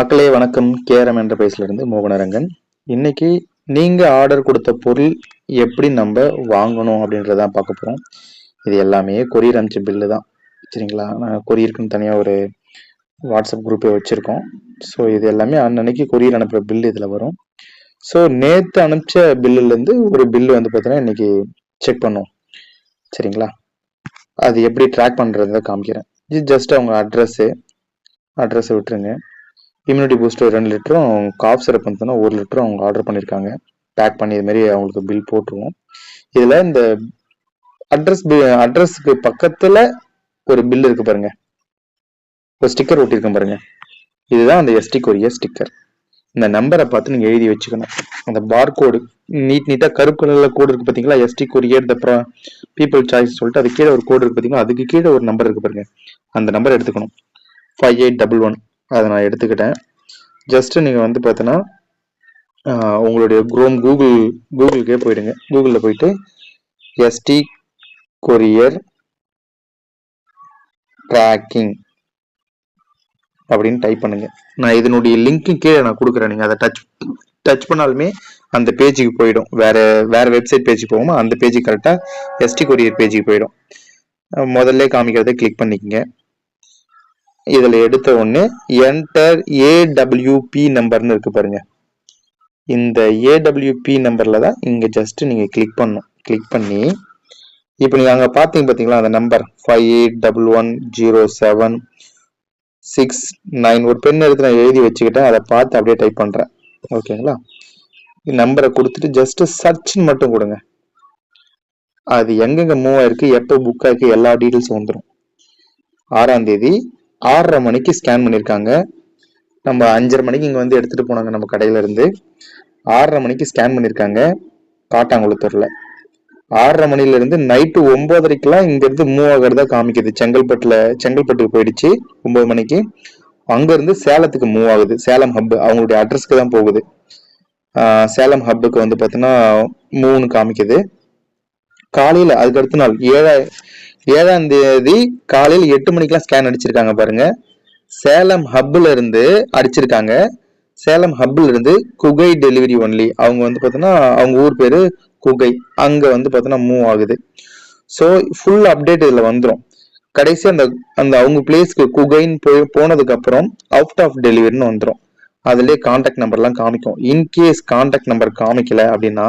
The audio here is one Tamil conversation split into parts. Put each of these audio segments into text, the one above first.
மக்களே வணக்கம். கேரம் என்ற இருந்து மோகனரங்கன். இன்னைக்கு நீங்க ஆர்டர் கொடுத்த பொருள் எப்படி நம்ம வாங்கணும் அப்படின்றதான் பார்க்க போறோம். இது எல்லாமே கொரியர் அனுப்பிச்ச பில்லு தான். சரிங்களா? நாங்கள் கொரியருக்குன்னு தனியாக ஒரு வாட்ஸ்அப் குரூப்பே வச்சுருக்கோம். ஸோ இது எல்லாமே அன்னன்னைக்கு கொரியர் அனுப்புகிற பில் இதில் வரும். ஸோ நேற்று அனுப்பிச்ச பில்லுலேருந்து ஒரு பில்லு வந்து பார்த்தீங்கன்னா இன்னைக்கு செக் பண்ணோம். சரிங்களா? அது எப்படி ட்ராக் பண்ணுறத காமிக்கிறேன். இது ஜஸ்ட் அவங்க அட்ரஸ்ஸு அட்ரஸை விட்டுருங்க. இம்யூனிட்டி பூஸ்டர் ரெண்டு லிட்டரும் காஃப் சிரப் வந்து ஒரு லிட்டரும் அவங்க ஆர்டர் பண்ணியிருக்காங்க பேக் பண்ணி இது மாதிரி அவங்களுக்கு பில் போட்டுருவோம். இதில் இந்த அட்ரஸ் அட்ரஸ்க்கு பக்கத்தில் ஒரு பில் இருக்கு பாருங்க. ஒரு ஸ்டிக்கர் ஒட்டியிருக்கேன் பாருங்க. இதுதான் அந்த எஸ்டி கொரிய ஸ்டிக்கர் இந்த நம்பரை பார்த்து நீங்கள் எழுதி வச்சுக்கணும். அந்த பார் கோடு நீட் நீட்டாக கருப்பு கலரில் கோடு இருக்குது பார்த்தீங்களா ST courier the people choice சொல்லிட்டு அது கீழே ஒரு கோடு இருக்குது பார்த்தீங்களா அதுக்கு கீழே ஒரு நம்பர் இருக்குது பாருங்க. அந்த நம்பர் எடுத்துக்கணும். ஃபைவ் எயிட் டபுள் ஒன் அதை நான் எடுத்துக்கிட்டேன். ஜஸ்ட்டு நீங்கள் வந்து பார்த்தீங்கன்னா உங்களுடைய குரோம் கூகுள் கூகுளுக்கே போயிடுங்க. கூகுளில் போயிட்டு எஸ்டி கொரியர் ட்ராக்கிங் அப்படின்னு டைப் பண்ணுங்க. நான் இதனுடைய லிங்க்கு கீழே நான் கொடுக்குறேன். நீங்கள் அதை டச் டச் பண்ணாலுமே அந்த பேஜுக்கு போயிடும். வேற வேற வெப்சைட் பேஜுக்கு போகுமா அந்த பேஜுக்கு கரெக்டாக எஸ்டி கொரியர் பேஜுக்கு போயிடும். முதல்ல காமிக்கிறதை கிளிக் பண்ணிக்கங்க. இதில் எடுத்த உடனே என்டர் ஏடபிள்யூபி நம்பர்னு இருக்கு பாருங்க. இந்த ஏடபிள்யூபி நம்பரில் தான் இங்கே ஜஸ்ட்டு நீங்கள் கிளிக் பண்ணும் கிளிக் பண்ணி இப்போ நீங்கள் அங்கே பார்த்தீங்க பார்த்தீங்களா அந்த number five eight double one zero seven six nine ஒரு பெண் எடுத்து நான் எழுதி வச்சுக்கிட்டேன் அதை பார்த்து அப்படியே டைப் பண்ணுறேன் ஓகேங்களா நம்பரை கொடுத்துட்டு ஜஸ்ட்டு சர்ச்னு மட்டும் கொடுங்க. அது எங்கெங்கே மூவ் ஆயிருக்கு எப்போ புக் ஆயிருக்கு எல்லா டீட்டெயில்ஸும் வந்துடும் ஆறாம் தேதி ஆறரை மணிக்கு ஸ்கேன் பண்ணியிருக்காங்க நம்ம அஞ்சரை மணிக்கு இங்கே வந்து எடுத்துகிட்டு போனாங்க நம்ம கடையிலேருந்து. ஆறரை மணிக்கு ஸ்கேன் பண்ணியிருக்காங்க காட்டாங்குளத்தூரில். ஆறரை மணிலேருந்து நைட்டு ஒம்போதரைக்கெலாம் இங்கேருந்து மூவ் ஆகிறதா காமிக்குது. செங்கல்பட்டில் செங்கல்பட்டுக்கு போயிடுச்சு ஒம்பது மணிக்கு. அங்கேருந்து சேலத்துக்கு மூவ் ஆகுது. சேலம் ஹப்பு அவங்களுடைய அட்ரஸ்க்கு தான் போகுது. சேலம் ஹப்புக்கு வந்து பார்த்தீங்கன்னா மூணு காமிக்குது. காலையில் அதுக்கு அடுத்த நாள் ஏழா ஏழாம் தேதி காலையில் எட்டு மணிக்கெலாம் ஸ்கேன் அடிச்சிருக்காங்க பாருங்க. சேலம் ஹப்பில் இருந்து அடிச்சிருக்காங்க. சேலம் ஹப்பில் இருந்து குகை டெலிவரி ஒன்லி அவங்க வந்து பார்த்தோன்னா அவங்க ஊர் பேர் குகை. அங்கே வந்து பார்த்தோன்னா மூவ் ஆகுது. ஸோ ஃபுல் அப்டேட் இதில் வந்துடும் கடைசி அந்த அந்த அவங்க பிளேஸ்க்கு குகைன்னு போய் போனதுக்கப்புறம் அவுட் ஆஃப் டெலிவரின்னு வந்துடும் அதுலேயே கான்டாக்ட் நம்பர்லாம் காமிக்கும். இன்கேஸ் கான்டாக்ட் நம்பர் காமிக்கல அப்படின்னா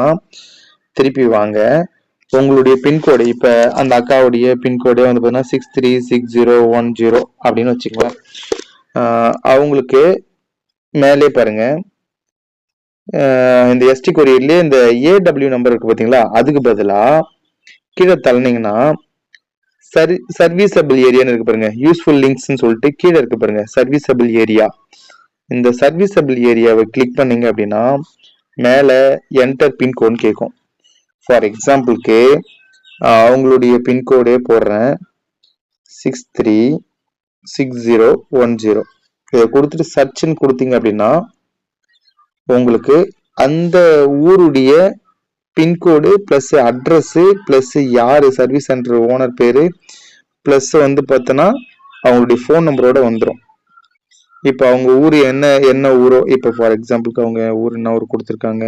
திருப்பி வாங்க. உங்களுடைய பின்கோடு இப்போ அந்த அக்காவுடைய பின்கோடு வந்து பார்த்தீங்கன்னா six three six zero one zero அப்படின்னு வச்சுக்கலாம் அவங்களுக்கு மேலே பாருங்க. இந்த எஸ்டி கொரியர்லேயே இந்த ஏடபிள்யூ நம்பர் இருக்கு பார்த்தீங்களா அதுக்கு பதிலாக கீழே தள்ளினீங்கன்னா சர்வி சர்வீசபிள் ஏரியான்னு இருக்கு பாருங்க. யூஸ்ஃபுல் லிங்க்ஸ்னு சொல்லிட்டு கீழே இருக்கு பாருங்க. சர்வீசபிள் ஏரியா இந்த சர்வீசபிள் ஏரியாவை கிளிக் பண்ணீங்க அப்படின்னா மேலே என்டர் பின்கோட்னு கேட்கும் ஃபார் எக்ஸாம்பிளுக்கு அவங்களுடைய பின்கோடே போடுறேன். Six three six zero one zero இதை கொடுத்துட்டு சர்ச்சுன்னு கொடுத்தீங்க அப்படின்னா உங்களுக்கு அந்த ஊருடைய பின்கோடு ப்ளஸ் அட்ரஸ்ஸு ப்ளஸ் யார் சர்வீஸ் சென்டர் ஓனர் பேர் ப்ளஸ் வந்து பார்த்தோன்னா அவங்களுடைய ஃபோன் நம்பரோட வந்துடும் இப்போ அவங்க ஊர் என்ன என்ன ஊரோ இப்போ ஃபார் எக்ஸாம்பிளுக்கு அவங்க ஊர் என்ன ஊர் கொடுத்துருக்காங்க?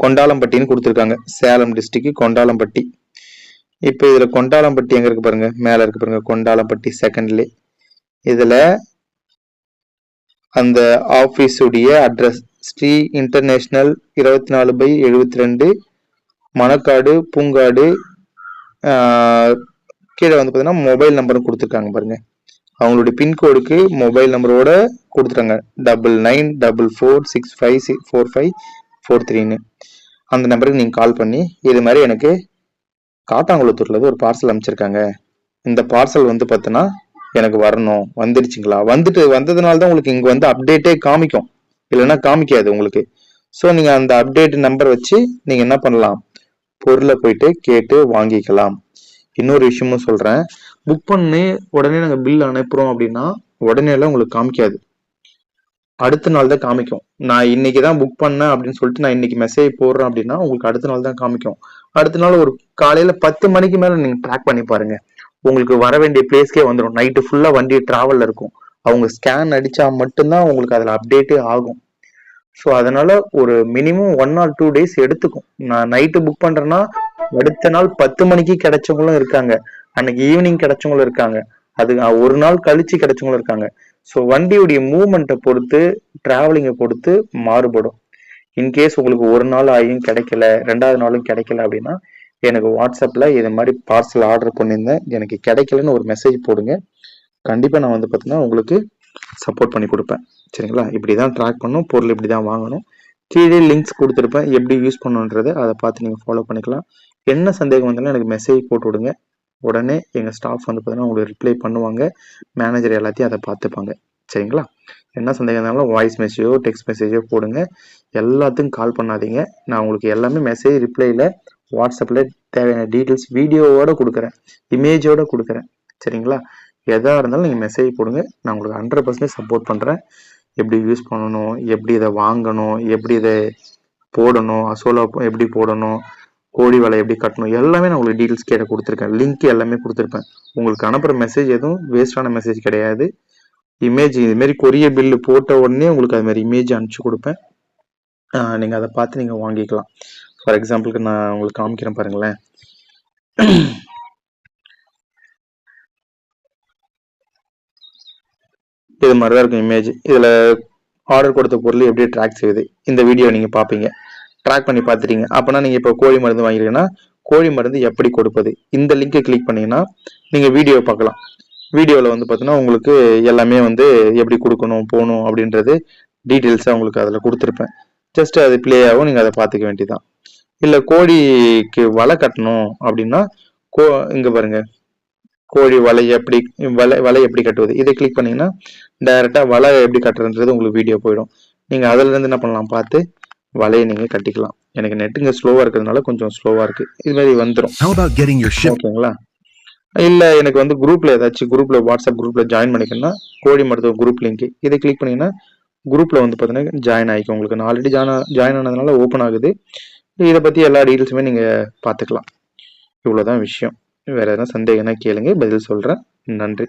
கொண்டாலம்பட்டின்னு கொடுத்துருக்காங்க. சேலம் டிஸ்ட்ரிக்ட் கொண்டாலம்பட்டி. இப்போ இதில் கொண்டாலம்பட்டி எங்கே இருக்கு பாருங்க? மேலே இருக்கு பாருங்க. கொண்டாலம்பட்டி செகண்ட்லே இதில் அந்த ஆஃபீஸுடைய அட்ரஸ் ஸ்ரீ இன்டர்நேஷ்னல் இருபத்தி நாலு பை எழுபத்தி ரெண்டு மணக்காடு பூங்காடு கீழே வந்து பார்த்தீங்கன்னா மொபைல் நம்பரும் கொடுத்துருக்காங்க பாருங்க. அவங்களுடைய பின்கோடுக்கு மொபைல் நம்பரோட கொடுத்துருக்காங்க double nine double four six five six four five four த்ரீன்னு அந்த நம்பருக்கு நீங்கள் கால் பண்ணி இது மாதிரி எனக்கு காட்டாங்குளத்தூர்லேருந்து ஒரு பார்சல் அனுப்பிச்சிருக்காங்க. இந்த பார்சல் வந்து பார்த்தோன்னா எனக்கு வரணும். வந்துடுச்சுங்களா வந்துட்டு வந்ததுனால தான் உங்களுக்கு இங்கே வந்து அப்டேட்டே காமிக்கும். இல்லைன்னா காமிக்காது உங்களுக்கு. ஸோ நீங்கள் அந்த அப்டேட் நம்பர் வச்சு நீங்கள் என்ன பண்ணலாம்? பொருளை போயிட்டு கேட்டு வாங்கிக்கலாம். இன்னொரு விஷயமும் சொல்கிறேன் புக் பண்ணி உடனே நாங்கள் பில் அனுப்புகிறோம் அப்படின்னா உடனேலாம் உங்களுக்கு காமிக்காது. அடுத்த நாள் தான் காமிக்கும். நான் இன்னைக்கு தான் புக் பண்ணேன் அப்படின்னு சொல்லிட்டு நான் இன்னைக்கு மெசேஜ் போடுறேன் அப்படின்னா உங்களுக்கு அடுத்த நாள் தான் காமிக்கும். அடுத்த நாள் ஒரு காலையில பத்து மணிக்கு மேல நீங்க ட்ராக் பண்ணி பாருங்க. உங்களுக்கு வர வேண்டிய பிளேஸ்க்கே வந்துடும் நைட்டு ஃபுல்லா வண்டி டிராவல்ல இருக்கும். அவங்க ஸ்கேன் அடிச்சா மட்டும்தான் உங்களுக்கு அதில் அப்டேட்டே ஆகும். ஸோ அதனால ஒரு minimum one or two days எடுத்துக்கும். நான் நைட்டு புக் பண்றேன்னா அடுத்த நாள் பத்து மணிக்கு கிடைச்சவங்களும் இருக்காங்க. அன்னைக்கு ஈவினிங் கிடைச்சவங்களும் இருக்காங்க. அது ஒரு நாள் கழிச்சு கிடைச்சவங்களும் இருக்காங்க. ஸோ வண்டியுடைய மூமெண்ட்டை பொறுத்து டிராவலிங்கை பொறுத்து மாறுபடும். இன்கேஸ் உங்களுக்கு ஒரு நாள் ஆகியும் கிடைக்கல ரெண்டாவது நாளும் கிடைக்கல அப்படின்னா எனக்கு வாட்ஸ்அப்பில் இது மாதிரி பார்சல் ஆர்டர் பண்ணியிருந்தேன். எனக்கு கிடைக்கலன்னு ஒரு மெசேஜ் போடுங்க. கண்டிப்பாக நான் வந்து பார்த்தீங்கன்னா உங்களுக்கு சப்போர்ட் பண்ணி கொடுப்பேன். சரிங்களா? இப்படி தான் ட்ராக் பண்ணும் பொருள் இப்படி தான் வாங்கணும். கீழே லிங்க்ஸ் கொடுத்துருப்பேன் எப்படி யூஸ் பண்ணுன்றதை அதை பார்த்து நீங்கள் ஃபாலோ பண்ணிக்கலாம். என்ன சந்தேகம் வந்தாலும் எனக்கு மெசேஜ் போட்டு விடுங்க. உடனே எங்கள் ஸ்டாஃப் வந்து பார்த்தீங்கன்னா உங்களுக்கு ரிப்ளை பண்ணுவாங்க. மேனேஜர் எல்லாத்தையும் அதை பார்த்துப்பாங்க. சரிங்களா? என்ன சந்தேகம் இருந்தாலும் வாய்ஸ் மெசேஜோ டெக்ஸ்ட் மெசேஜோ போடுங்க. எல்லாத்துக்கும் கால் பண்ணாதீங்க. நான் உங்களுக்கு எல்லாமே மெசேஜ் ரிப்ளையில் வாட்ஸ்அப்பில் தேவையான டீட்டெயில்ஸ் வீடியோவோடு கொடுக்குறேன். இமேஜோடு கொடுக்குறேன். சரிங்களா? எதாக இருந்தாலும் நீங்கள் மெசேஜ் போடுங்க. நான் உங்களுக்கு ஹண்ட்ரட் பர்சன்டேஜ் சப்போர்ட் பண்ணுறேன் எப்படி யூஸ் பண்ணணும்? எப்படி இதை வாங்கணும்? எப்படி இதை போடணும்? அசோலா எப்படி போடணும்? கோழி வலை எப்படி கட்டணும் எல்லாமே நான் உங்களுக்கு டீட்டெயில்ஸ் கேட்ட கொடுத்துருக்கேன். லிங்க் எல்லாமே கொடுத்துருப்பேன். உங்களுக்கு அனுப்புகிற மெசேஜ் எதுவும் வேஸ்டான மெசேஜ் கிடையாது. இமேஜ் இதுமாரி கொரியர் பில்லு போட்ட உடனே உங்களுக்கு அது மாதிரி இமேஜ் அனுப்பிச்சு கொடுப்பேன். நீங்கள் அதை பார்த்து நீங்கள் வாங்கிக்கலாம். ஃபார் எக்ஸாம்பிளுக்கு நான் உங்களுக்கு காமிக்கிறேன் பாருங்களேன். இது மாதிரி தான் இருக்கும் இமேஜ் இதில் ஆர்டர் கொடுத்த பொருள் எப்படி ட்ராக் செய்யுது? இந்த வீடியோ நீங்கள் பார்ப்பீங்க. ட்ராக் பண்ணி பார்த்துட்டீங்க. அப்போனா நீங்கள் இப்போ கோழி மருந்து வாங்கிருக்கீங்கன்னா கோழி மருந்து எப்படி கொடுப்பது? இந்த லிங்கை கிளிக் பண்ணிங்கன்னா நீங்கள் வீடியோ பார்க்கலாம். வீடியோவில் வந்து பார்த்தீங்கன்னா உங்களுக்கு எல்லாமே வந்து எப்படி கொடுக்கணும் போகணும் அப்படின்றது டீட்டெயில்ஸாக உங்களுக்கு அதில் கொடுத்துருப்பேன். ஜஸ்ட் அது பிளே ஆகும் நீங்கள் அதை பார்த்துக்க வேண்டியதான் இல்லை கோழிக்கு வலை கட்டணும் அப்படின்னா கோ இங்கே பாருங்க. கோழி வலை எப்படி வலை வலை எப்படி கட்டுவது? இதை கிளிக் பண்ணிங்கன்னா டைரெக்டாக வலை எப்படி கட்டுறதுன்றது உங்களுக்கு வீடியோ போயிடும். நீங்கள் அதிலேருந்து என்ன பண்ணலாம் பார்த்து வலையை நீங்கள் கட்டிக்கலாம். எனக்கு நெட்டுங்க ஸ்லோவாக இருக்கிறதுனால கொஞ்சம் ஸ்லோவாக இருக்குது இது மாதிரி வந்துடும்? ஓகேங்களா? இல்லை எனக்கு வந்து குரூப்பில் ஏதாச்சும் குரூப்பில் வாட்ஸ்அப் குரூப்பில் ஜாயின் பண்ணிக்கணும்னா கோழி மருத்துவ குரூப் லிங்க் இதை கிளிக் பண்ணீங்கன்னா குரூப்பில் வந்து பார்த்தீங்கன்னா ஜாயின் ஆகிக்கும் உங்களுக்கு நான் ஆல்ரெடி ஜாயின் ஜாயின் ஆனதுனால ஓப்பன் ஆகுது. இதை பற்றி எல்லா டீட்டெயில்ஸுமே நீங்கள் பார்த்துக்கலாம் இவ்வளோதான் விஷயம். வேறு எதனா சந்தேகம்னா கேளுங்க. பதில் சொல்கிறேன் நன்றி.